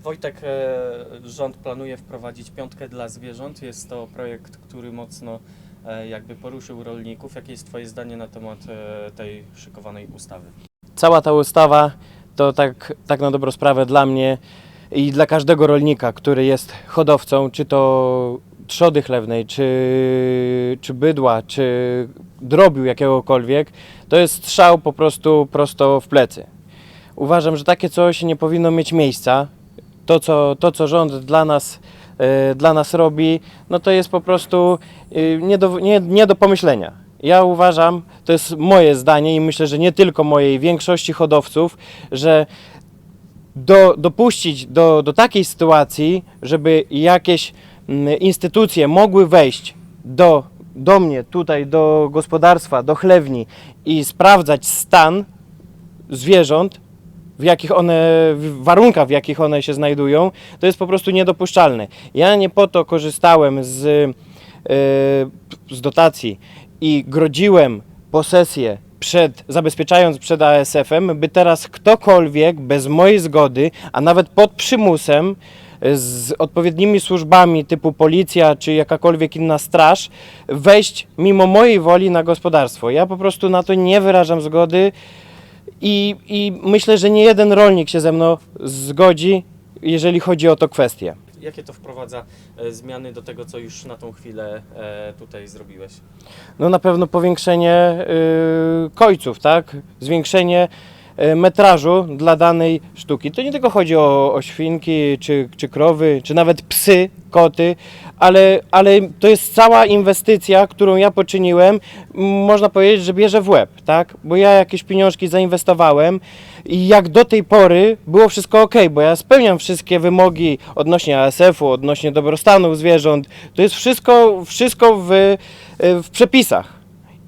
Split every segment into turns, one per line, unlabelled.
Wojtek, e, rząd planuje wprowadzić piątkę dla zwierząt. Jest to projekt, który mocno e, jakby poruszył rolników. Jakie jest Twoje zdanie na temat e, tej szykowanej ustawy?
Cała ta ustawa to tak, tak na dobrą sprawę dla mnie i dla każdego rolnika, który jest hodowcą, czy to trzody chlewnej, czy, czy bydła, czy drobiu jakiegokolwiek, to jest strzał po prostu prosto w plecy. Uważam, że takie coś nie powinno mieć miejsca. To, co, to, co rząd dla nas, e, dla nas robi, no to jest po prostu e, nie do, nie, nie do pomyślenia. Ja uważam, to jest moje zdanie i myślę, że nie tylko mojej, większości hodowców, że do, dopuścić do, do takiej sytuacji, żeby jakieś mm, instytucje mogły wejść do, do mnie, tutaj, do gospodarstwa, do chlewni i sprawdzać stan zwierząt, w jakich one, w warunkach, w jakich one się znajdują, to jest po prostu niedopuszczalne. Ja nie po to korzystałem z, e, z dotacji i grodziłem posesję przed, zabezpieczając przed ASF-em, by teraz ktokolwiek bez mojej zgody, a nawet pod przymusem, z odpowiednimi służbami typu policja czy jakakolwiek inna straż, wejść mimo mojej woli na gospodarstwo. Ja po prostu na to nie wyrażam zgody i, i myślę, że nie jeden rolnik się ze mną zgodzi, jeżeli chodzi o to kwestię.
Jakie to wprowadza e, zmiany do tego, co już na tą chwilę e, tutaj zrobiłeś?
No na pewno powiększenie y, kojców, tak? Zwiększenie metrażu dla danej sztuki. To nie tylko chodzi o, o świnki, czy, czy krowy, czy nawet psy, koty, ale, ale to jest cała inwestycja, którą ja poczyniłem, można powiedzieć, że bierze w łeb, tak? Bo ja jakieś pieniążki zainwestowałem i jak do tej pory było wszystko ok, bo ja spełniam wszystkie wymogi odnośnie ASF-u, odnośnie dobrostanu zwierząt, to jest wszystko, wszystko w, y, w przepisach.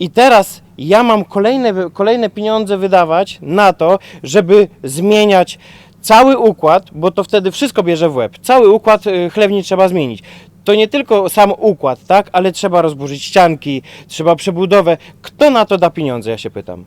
I teraz ja mam kolejne, kolejne pieniądze wydawać na to, żeby zmieniać cały układ, bo to wtedy wszystko bierze w łeb. Cały układ y, chlewni trzeba zmienić. To nie tylko sam układ, tak, ale trzeba rozburzyć ścianki, trzeba przebudowę. Kto na to da pieniądze, ja się pytam.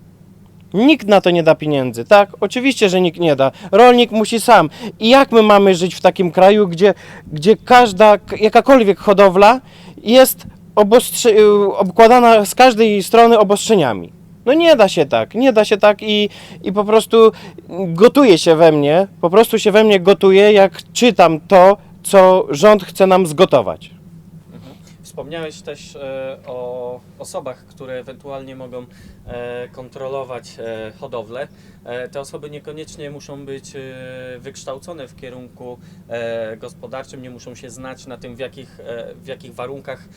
Nikt na to nie da pieniędzy, tak? Oczywiście, że nikt nie da. Rolnik musi sam. I jak my mamy żyć w takim kraju, gdzie, gdzie każda, jakakolwiek hodowla jest obostrzy, y, obkładana z każdej strony obostrzeniami? No nie da się tak, nie da się tak i, i po prostu gotuje się we mnie, po prostu się we mnie gotuje, jak czytam to, co rząd chce nam zgotować.
Wspomniałeś też e, o osobach, które ewentualnie mogą e, kontrolować e, hodowlę. Te osoby niekoniecznie muszą być wykształcone w kierunku gospodarczym, nie muszą się znać na tym, w jakich, w jakich warunkach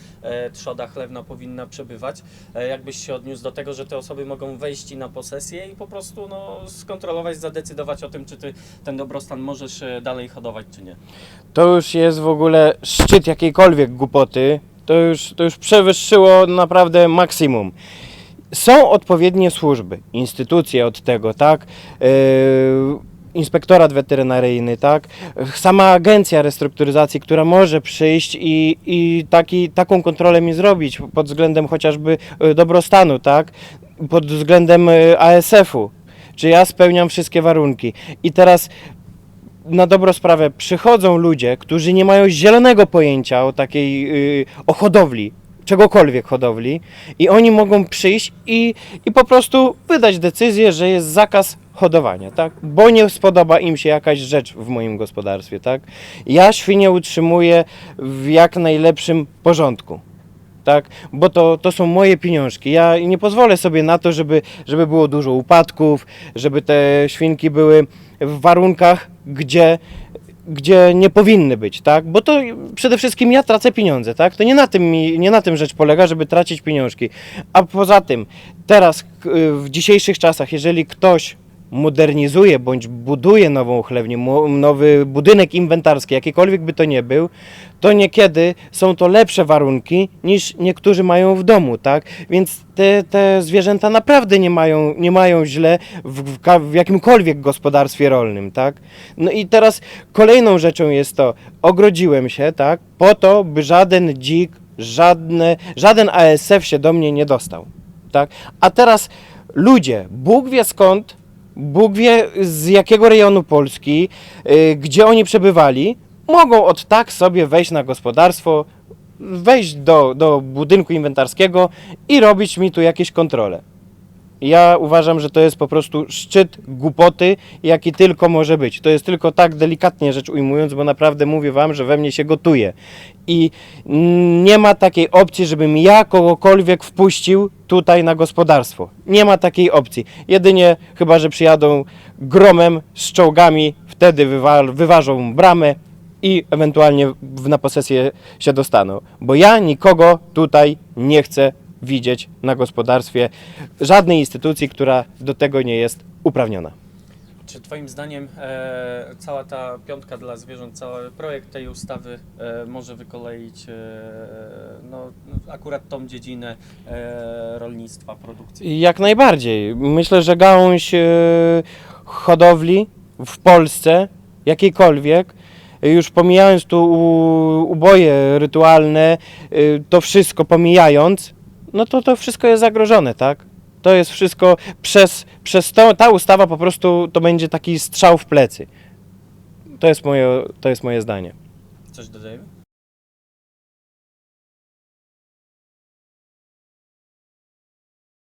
trzoda chlewna powinna przebywać. Jakbyś się odniósł do tego, że te osoby mogą wejść na posesję i po prostu no, skontrolować, zadecydować o tym, czy ty ten dobrostan możesz dalej hodować, czy nie.
To już jest w ogóle szczyt jakiejkolwiek głupoty. To już, to już przewyższyło naprawdę maksimum. Są odpowiednie służby, instytucje od tego, tak? Yy, inspektorat weterynaryjny, tak? Sama agencja restrukturyzacji, która może przyjść i, i taki, taką kontrolę mi zrobić pod względem chociażby y, dobrostanu, tak? Pod względem y, ASF-u. Czy ja spełniam wszystkie warunki? I teraz na dobrą sprawę przychodzą ludzie, którzy nie mają zielonego pojęcia o takiej, yy, o hodowli, czegokolwiek hodowli i oni mogą przyjść i, i po prostu wydać decyzję, że jest zakaz hodowania, tak? Bo nie spodoba im się jakaś rzecz w moim gospodarstwie, tak? Ja świnie utrzymuję w jak najlepszym porządku. Tak, bo to, to są moje pieniążki. Ja nie pozwolę sobie na to, żeby, żeby było dużo upadków, żeby te świnki były w warunkach, gdzie, gdzie nie powinny być, tak? Bo to przede wszystkim ja tracę pieniądze, tak? To nie na tym, nie na tym rzecz polega, żeby tracić pieniążki. A poza tym, teraz w dzisiejszych czasach, jeżeli ktoś modernizuje bądź buduje nową chlewnię, nowy budynek inwentarski, jakikolwiek by to nie był, to niekiedy są to lepsze warunki niż niektórzy mają w domu, tak? Więc te, te zwierzęta naprawdę nie mają, nie mają źle w, w, w jakimkolwiek gospodarstwie rolnym, tak? No i teraz kolejną rzeczą jest to, ogrodziłem się, tak? Po to, by żaden dzik, żadne, żaden ASF się do mnie nie dostał, tak? A teraz ludzie, Bóg wie skąd, Bóg wie z jakiego rejonu Polski, y, gdzie oni przebywali, mogą od tak sobie wejść na gospodarstwo, wejść do, do budynku inwentarskiego i robić mi tu jakieś kontrole. Ja uważam, że to jest po prostu szczyt głupoty, jaki tylko może być. To jest tylko tak delikatnie rzecz ujmując, bo naprawdę mówię wam, że we mnie się gotuje. I nie ma takiej opcji, żebym ja kogokolwiek wpuścił tutaj na gospodarstwo. Nie ma takiej opcji. Jedynie chyba, że przyjadą gromem z czołgami, wtedy wywa- wyważą bramę i ewentualnie na posesję się dostaną. Bo ja nikogo tutaj nie chcę widzieć na gospodarstwie żadnej instytucji, która do tego nie jest uprawniona.
Czy Twoim zdaniem e, cała ta piątka dla zwierząt, cały projekt tej ustawy e, może wykoleić e, no, akurat tą dziedzinę e, rolnictwa, produkcji?
Jak najbardziej. Myślę, że gałąź e, hodowli w Polsce, jakiejkolwiek, już pomijając tu uboje rytualne, y, to wszystko pomijając, no to to wszystko jest zagrożone, tak? To jest wszystko przez, przez to, ta ustawa po prostu to będzie taki strzał w plecy. To jest moje, to jest moje zdanie.
Coś dodajemy?